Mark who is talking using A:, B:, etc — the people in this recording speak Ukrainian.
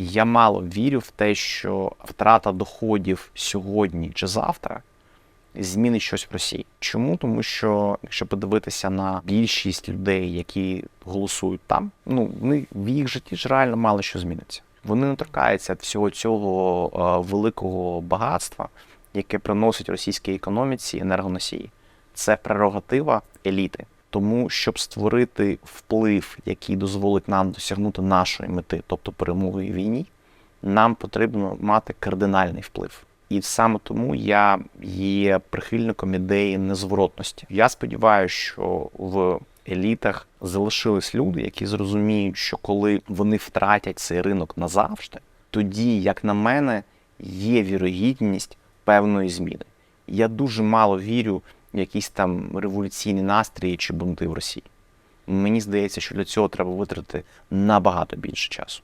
A: Я мало вірю в те, що втрата доходів сьогодні чи завтра змінить щось в Росії. Чому? Тому що якщо подивитися на більшість людей, які голосують там, ну вони в їх житті ж реально мало що зміниться. Вони не торкаються всього цього е, великого багатства, яке приносить російській економіці енергоносії. Це прерогатива еліти. Тому, щоб створити вплив, який дозволить нам досягнути нашої мети, тобто перемоги в війні, нам потрібно мати кардинальний вплив. І саме тому я є прихильником ідеї незворотності. Я сподіваюся, що в елітах залишились люди, які зрозуміють, що коли вони втратять цей ринок назавжди, тоді, як на мене, є вірогідність певної зміни. Я дуже мало вірю якісь там революційні настрої чи бунти в Росії. Мені здається, що для цього треба витратити набагато більше часу.